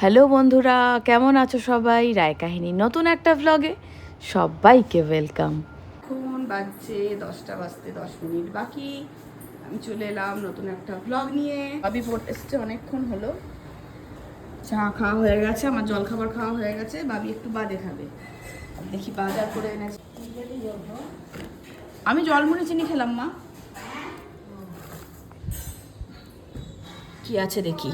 Hello বন্ধুরা, কেমন আছো সবাই? রায় কাহিনী, নতুন একটা ভ্লগে সবাইকে ওয়েলকাম এখন বাজছে দশটা বাজতে দশ মিনিট বাকি। আমি চলে এলাম নতুন একটা ব্লগ নিয়ে। ভাবি পড়তে এসছে অনেকক্ষণ হলো। চা খাওয়া হয়ে গেছে, আমার জল খাবার খাওয়া হয়ে গেছে বাবি একটু বাদে খাবে। দেখি বাজার করে এনেছে। আমি জল মুড়ি চিনি খেলাম, মা। কি আছে দেখি।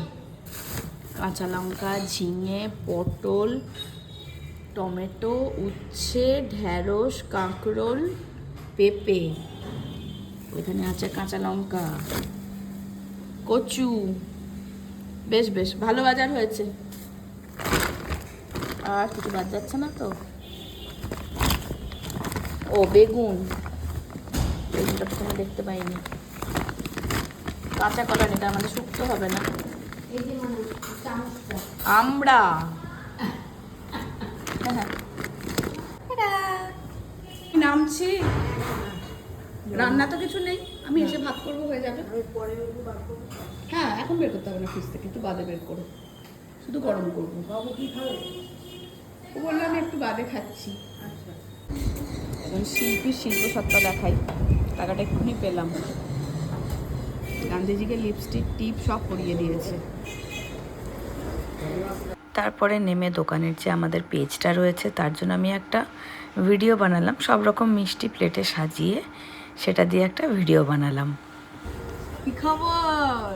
কাঁচা লঙ্কা, ঝিঙে, পটল, টমেটো, উচ্ছে ঢ্যাঁড়স কাঁকরোল, পেঁপে। ওইখানে আছে কাঁচা লঙ্কা, কচু। বেশ বেশ, ভালো বাজার হয়েছে। আর কিছু বাদ যাচ্ছে না তো? ও, বেগুন। বেগুনটা দেখতে পাইনি। কাঁচা কলা নিতে আমাদের শুকতে হবে না? আমরা। নামছি? রান্না তো কিছু নেই। আমি এসে ভাত করব হয়ে যাবে। হ্যাঁ এখন বের করতে হবে না ফ্রিজ থেকে একটু বাদে বের করো। শুধু গরম করব। বাবু কি খাবে? ও বলল আমি একটু বাদে খাচ্ছি। এখন শিল্পীর শিল্প সত্তা দেখাই। টাকাটা এক্ষুনি পেলাম। গান্ধীজিকে লিপস্টিক টিপ সব পরিয়ে দিয়েছে। তারপরে নেমে দোকানের যে আমাদের পেজটা রয়েছে তার জন্য আমি একটা ভিডিও বানালাম। সব রকম মিষ্টি প্লেটে সাজিয়ে সেটা দিয়ে একটা ভিডিও বানালাম। কি খবর?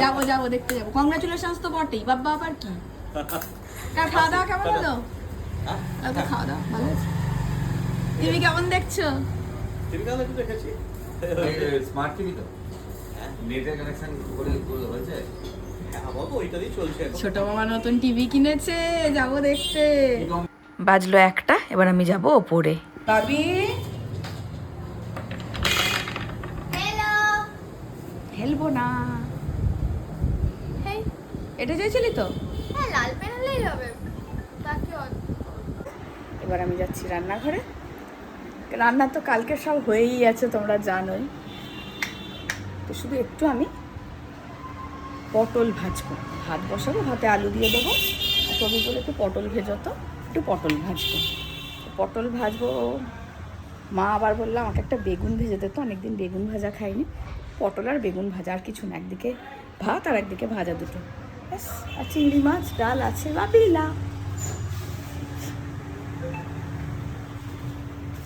যাব যাব দেখতে যাব। কংগ্রাচুলেশনস তো বটেই বাবা আবার কি? কার খাওয়া দাওয়া কেমন হলো? খাওয়া দাওয়া ভালো আছে। টিভি কেমন দেখছ? দেখেছি। স্মার্ট টিভি তো? নেটের কানেকশন করে হয়েছে? এখন। ছোট মামা নতুন টিভি কিনেছে যাব দেখতে। বাজলো একটা এবার আমি যাব ওপরে। ভাবি? হেলবো না। হেই, এটা চাইছিলি তো? হ্যাঁ লাল পেন হলেই হবে এবার আমি যাচ্ছি রান্নাঘরে। রান্না তো কালকে সব হয়েই আছে, তোমরা জানোই। তো শুধু একটু আমি পটল ভাজবো ভাত বসাবো, ভাতে আলু দিয়ে দেবো। বলে একটু পটল ভেজো তো। একটু পটল ভাজবো। পটল ভাজবো, মা আবার বললাম আমাকে একটা বেগুন ভেজে দিত অনেকদিন বেগুন ভাজা খাইনি। পটল আর বেগুন ভাজা, আর কিছু না, একদিকে ভাত আর একদিকে ভাজা দুটো। ব্যাস, আর চিংড়ি মাছ, ডাল আছে, বা বিলা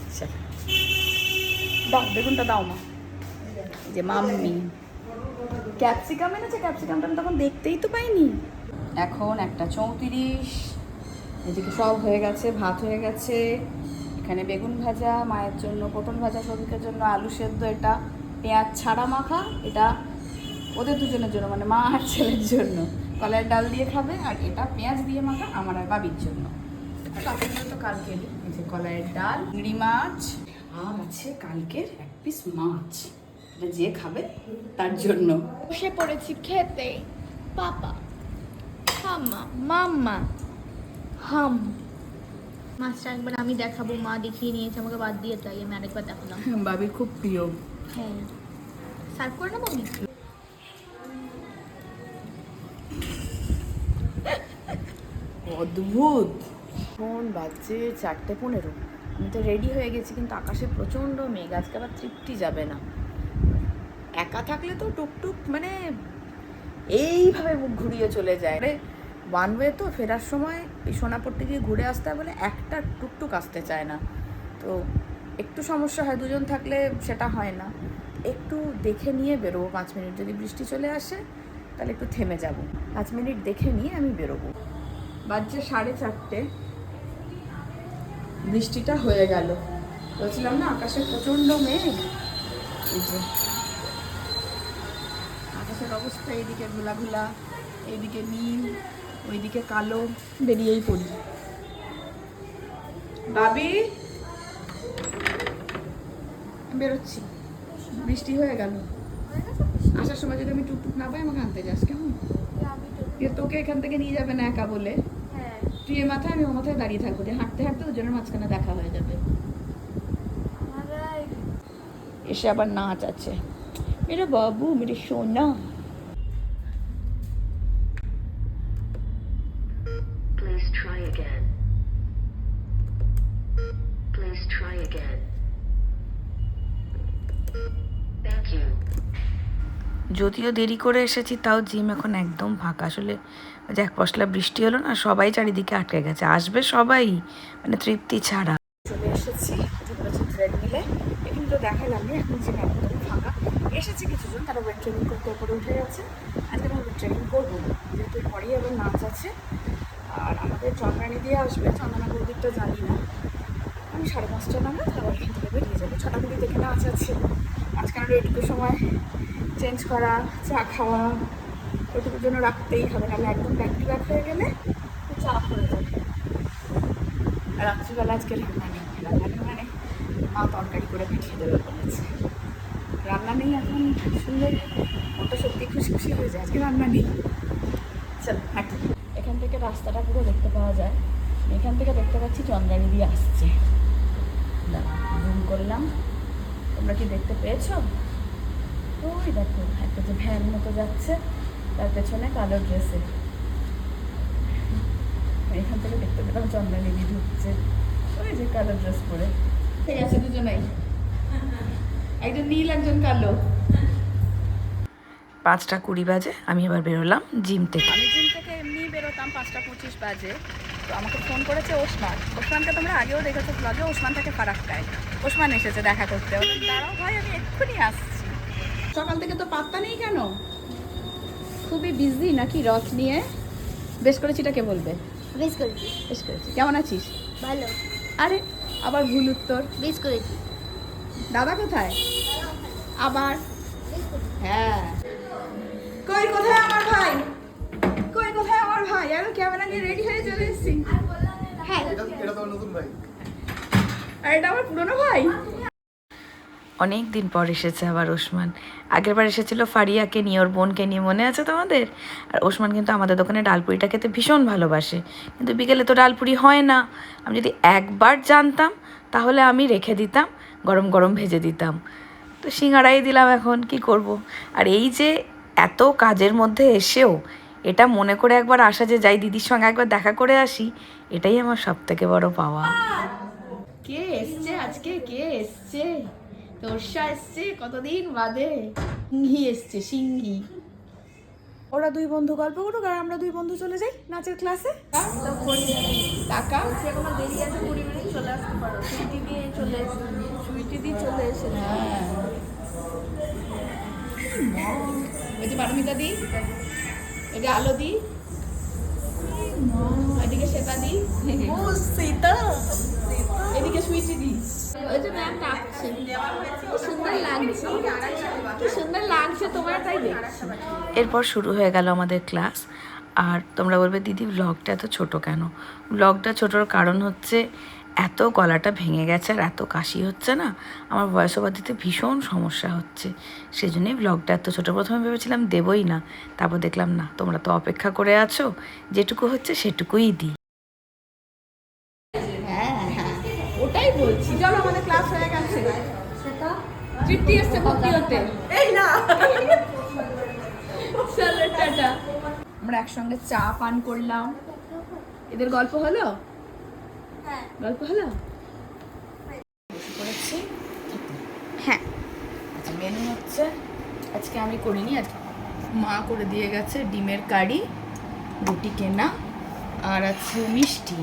আচ্ছা। দাও বেগুনটা দাও মা। যে মাম্মি। ক্যাপসিকাম এনেছে ক্যাপসিকামটা আমি তখন দেখতেই তো পাইনি। এখন একটা চৌত্রিশ এদিকে সব হয়ে গেছে ভাত হয়ে গেছে। এখানে বেগুন ভাজা মায়ের জন্য পটল ভাজা সবিকের জন্য আলু সেদ্ধ এটা পেঁয়াজ ছাড়া মাখা এটা ওদের দুজনের জন্য মানে মা আর ছেলের জন্য। কলার ডাল দিয়ে খাবে আর এটা পেঁয়াজ দিয়ে মাখা আমার আর বাবির জন্য। তো কালকে এই যে কলাইয়ের ডাল। চিংড়ি মাছ আর আছে কালকের এক পিস মাছ। এটা যে খাবে তার জন্য। বসে পড়েছি খেতে। পাপা হাম্মা মাম্মা হাম। মাছটা একবার আমি দেখাবো মা দেখিয়ে নিয়েছে আমাকে বাদ দিয়ে তাই আমি আরেকবার দেখালাম। বাবির খুব প্রিয়। হ্যাঁ। সার্ভ করে নেব আমি? অদ্ভুত। ফোন বাজছে চারটে পনেরো। তো রেডি হয়ে গেছি, কিন্তু আকাশে প্রচণ্ড মেঘ। আজকে আবার তৃপ্তি যাবে না। একা থাকলে তো টুকটুক মানে এইভাবে মুখ ঘুরিয়ে চলে যায়। ওয়ান ওয়ে তো ফেরার সময় এই সোনাপট্টি দিয়ে ঘুরে আসতে বলে একটা টুকটুক আসতে চায় না। তো একটু সমস্যা হয়, দুজন থাকলে সেটা হয় না। একটু দেখে নিয়ে বেরোবো পাঁচ মিনিট। যদি বৃষ্টি চলে আসে, তাহলে একটু থেমে যাব। পাঁচ মিনিট দেখে নিয়ে আমি বেরোবো। বাজছে সাড়ে চারটে। বৃষ্টিটা হয়ে গেল। বলছিলাম না আকাশে প্রচণ্ড মেঘ। এই যে আকাশের অবস্থা এইদিকে ঘোলা ঘোলা এইদিকে নীল ওইদিকে কালো বেরিয়েই পড়ি। বাবি বেরোচ্ছি। বৃষ্টি হয়ে গেল। আসার সময় যদি আমি টুকটুক না পাই আমাকে আনতে যাস কেমন? দিয়ে তোকে এখান থেকে নিয়ে যাবে না একা বলে। হ্যাঁ তুই ইয়ে এ মাথায়, আমি ও মাথায় দাঁড়িয়ে থাকব। দিয়ে হাঁটতে হাঁটতে দুজনের মাঝখানে দেখা হয়ে যাবে। এসে আবার নাচ আছে। মেরে বাবু, মেরে সোনা। Please try again. Thank you. যদিও দেরি করে এসেছি, তাও জিম এখন একদম ফাঁকা। আসলে যে এক পশলা বৃষ্টি হলো না, সবাই চারিদিকে আটকে গেছে। আসবে সবাই মানে তৃপ্তি ছাড়া। চলে এসেছি তো এখন জিম একদম ফাঁকা। এসেছে কিছুজন, তারা ওয়েট করতে উঠে গেছে। আজকে আমি ওয়েট যেহেতু পরেই নাচ আছে। আর আমাদের চন্দ্রানি দিয়ে আসবে বৌদিরটা জানি না সাড়ে পাঁচটা নাগাদ আবার এখান বেরিয়ে যাব। ছটা নাচ আছে। মাঝখানে ওইটুকু সময় চেঞ্জ করা, চা খাওয়া, ওইটুকুর জন্য রাখতেই হবে, নাহলে একদম ব্যাক টু ব্যাক হয়ে গেলে চাপ হয়ে যাবে। রাত্রিবেলা আজকে রান্না নেই রান্না নেই মানে মা তরকারি করে পাঠিয়ে দেবে বলেছে। রান্না নেই এখন, শুনলে ওটা সত্যি খুশি খুশি হয়ে যায়, আজকে রান্না নেই। চল এখান থেকে রাস্তাটা পুরো দেখতে পাওয়া যায়। এখান থেকে দেখতে পাচ্ছি চন্দ্রানী দিয়ে আসছে। জুম করলাম। তোমরা কি দেখতে পেয়েছ? ওই দেখো একটা যে ভ্যান মতো যাচ্ছে তার পেছনে কালো ড্রেসে এখান থেকে দেখতে পেলাম চন্দ্রানী দি ঢুকছে। ওই যে কালো ড্রেস পরে। ঠিক আছে দুজনেই। একজন নীল একজন কালো। পাঁচটা কুড়ি বাজে আমি এবার বেরোলাম জিম থেকে। আমি জিম থেকে এমনি বেরোতাম পাঁচটা পঁচিশ বাজে। তো আমাকে ফোন করেছে ওসমান। ওসমানকে তোমরা আগেও দেখেছ ব্লগে ওসমান থাকে ফারাক্কায়। ওসমান এসেছে দেখা করতে। ও দাঁড়াও ভাই আমি এক্ষুনি আসছি। সকাল থেকে তো পাত্তা নেই কেন? খুবই বিজি নাকি রথ নিয়ে? বেশ করেছি কে বলবে। বেশ করেছি। বেশ করেছি। কেমন আছিস? ভালো। আরে আবার ভুল উত্তর। বেশ করেছি। দাদা কোথায়? আবার? হ্যাঁ। কই কোথায় আমার ভাই? কই কোথায় আমার ভাই? আমি ক্যামেরা নিয়ে রেডি হয়ে চলে এসেছি। হ্যাঁ আর এটা আমার পুরনো ভাই? অনেক দিন পর এসেছে আবার ওসমান। আগের বার এসেছিল ফারিয়াকে নিয়ে, ওর বোনকে নিয়ে, মনে আছে তোমাদের? আর ওসমান কিন্তু আমাদের দোকানে ডালপুরিটা খেতে ভীষণ ভালোবাসে। কিন্তু বিকেলে তো ডালপুরি হয় না। আমি যদি একবার জানতাম, তাহলে আমি রেখে দিতাম, গরম গরম ভেজে দিতাম। তো সিঙ্গারাই দিলাম এখন, কি করব। আর এই যে এত কাজের মধ্যে এসেও, এটা মনে করে একবার আসা যে যাই দিদির সঙ্গে একবার দেখা করে আসি, এটাই আমার সব থেকে বড় পাওয়া। কে এসছে? আজকে কে এসছে? তোরসা এসছে কতদিন বাদে? সিংহি এসছে সিংহি। ওরা দুই বন্ধু গল্প করুক আর আমরা দুই বন্ধু চলে যাই নাচের ক্লাসে। টাকা দেরি আছে কুড়ি মিনিট চলে আসতে পারো। সুইটি দিয়ে চলে এসে সুইটি দিয়ে চলে এসে হ্যাঁ। ওই যে পারমিতা দি এটা আলো দি। এদিকে শ্বেতা দি। ও সীতা এদিকে সুইটি দি। ওই যে ম্যাম ডাকছে। সুন্দর লাগছে। কি সুন্দর লাগছে তোমার তাই এরপর শুরু হয়ে গেল আমাদের ক্লাস। আর তোমরা বলবে দিদি ব্লগটা এত ছোট কেন? ব্লগটা ছোটোর কারণ হচ্ছে এত গলাটা ভেঙে গেছে আর এত কাশি হচ্ছে না আমার ভয়েস ওভার দিতে ভীষণ সমস্যা হচ্ছে। সেই জন্যই ব্লগটা এত ছোটো। প্রথমে ভেবেছিলাম দেবই না তারপর দেখলাম না তোমরা তো অপেক্ষা করে আছো যেটুকু হচ্ছে সেটুকুই দিই। হ্যাঁ হ্যাঁ ওটাই বলছি। চলো আমাদের ক্লাস হয়ে গেছে। তৃপ্তি এসছে ভর্তি হতে। এই না! চলো টাটা। আমরা একসঙ্গে চা পান করলাম। এদের গল্প হলো? গল্প হলো? পড়েছি। হ্যাঁ। আচ্ছা মেনু হচ্ছে আজকে আমি করিনি আজকে মা করে দিয়ে গেছে ডিমের কারি রুটি কেনা আর আছে মিষ্টি।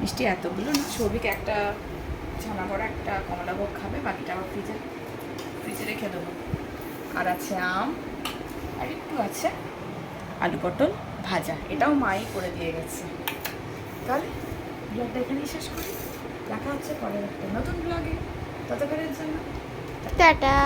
মিষ্টি এতগুলো না ছবিকে একটা ছানা বড়া একটা কমলাভোগ খাবে বাকিটা আবার ফ্রিজে ফ্রিজে রেখে দেবো। আর আছে আম আর একটু আছে আলু পটল ভাজা। এটাও মাই করে দিয়ে গেছে। তাহলে ব্লগটা এখানেই শেষ করি। দেখা হচ্ছে পরের একটা নতুন ব্লগে ততক্ষণের জন্য টাটা।